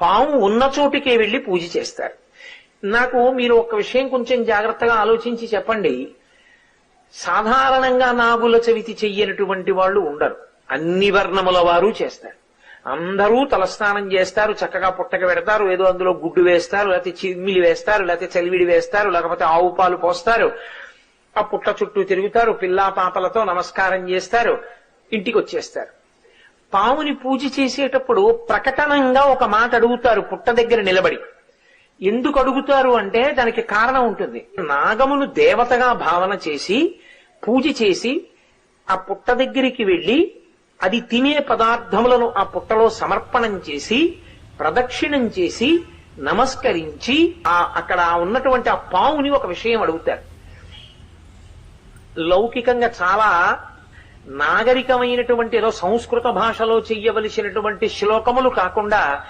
పాము ఉన్న చోటికే వెళ్ళి పూజ చేస్తారు. నాకు మీరు ఒక విషయం కొంచెం జాగ్రత్తగా ఆలోచించి చెప్పండి. సాధారణంగా నాగుల చవితి చెయ్యనటువంటి వాళ్ళు ఉండరు. అన్ని వర్ణముల వారు చేస్తారు. అందరూ తలస్నానం చేస్తారు చక్కగా పుట్టక పెడతారు ఏదో అందులో గుడ్డు వేస్తారు లేకపోతే చిమ్మిలి వేస్తారు లేకపోతే చలివిడి వేస్తారు లేకపోతే ఆవు పాలు పోస్తారు. ఆ పుట్ట చుట్టూ తిరుగుతారు పిల్లా పాపలతో నమస్కారం చేస్తారు ఇంటికి వచ్చేస్తారు. పాముని పూజ చేసేటప్పుడు ప్రకటనంగా ఒక మాట అడుగుతారు పుట్ట దగ్గర నిలబడి. ఎందుకు అడుగుతారు అంటే దానికి కారణం ఉంటుంది. నాగమును దేవతగా భావన చేసి పూజ చేసి ఆ పుట్ట దగ్గరికి వెళ్ళి అది తినే పదార్థములను ఆ పుట్టలో సమర్పణం చేసి ప్రదక్షిణం చేసి నమస్కరించి ఆ అక్కడ ఉన్నటువంటి ఆ పావుని ఒక విషయం అడుగుతారు. లౌకికంగా చాలా నాగరికమైనటువంటి ఏదో సంస్కృత భాషలో చెయ్యవలసినటువంటి శ్లోకములు కాకుండా